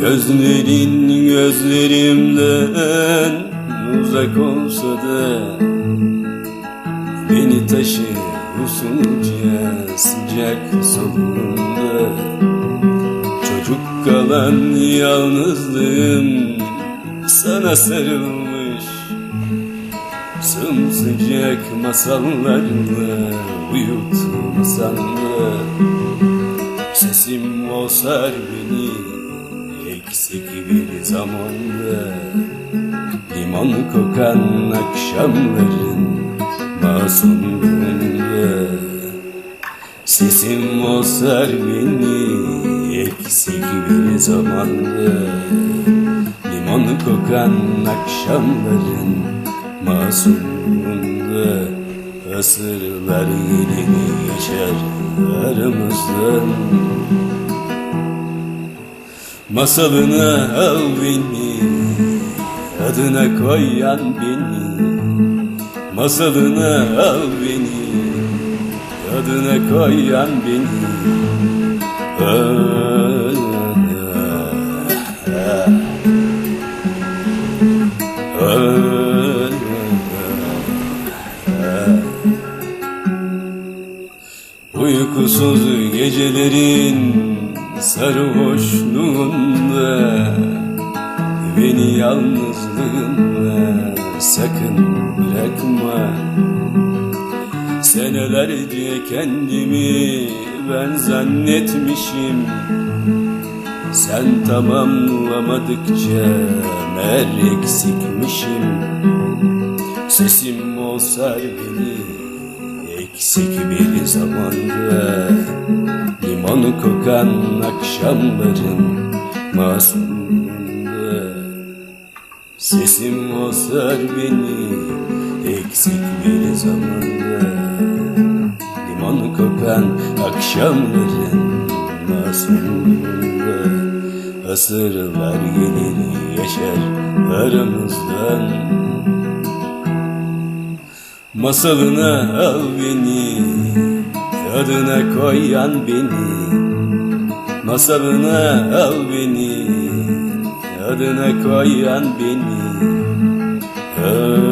Gözlerin gözlerimden uzak olsa da Beni taşı usulca sıcak solunda Çocuk kalan yalnızlığım sana sarılmış Sımsıcak masallarla uyutmasan da Sesim o sar beni eksik bir zamanda Limon kokan akşamların masumluğunda Sesim o sar beni eksik bir zamanda Limon kokan akşamların masumluğunda Asırlar gelir geçer aramızdan. Masalına al beni Adına koyan beni. Masalına al beni Adına koyan beni. Ah, Uykusuz gecelerin sarhoşluğunda Beni yalnızlığında sakın bırakma. Senelerce kendimi ben zannetmişim. Sen tamamlamadıkça meğer eksikmişim. Sesim olsar beni eksik bir zamanda Limon kokan akşamların masumunda. Sesim olsar beni eksik bir zamanda Limon kokan akşamların masumunda. Asırlar gelir yaşar aramızdan Masalına al beni Adına koyan beni. Masalına al beni Adına koyan beni. Ah,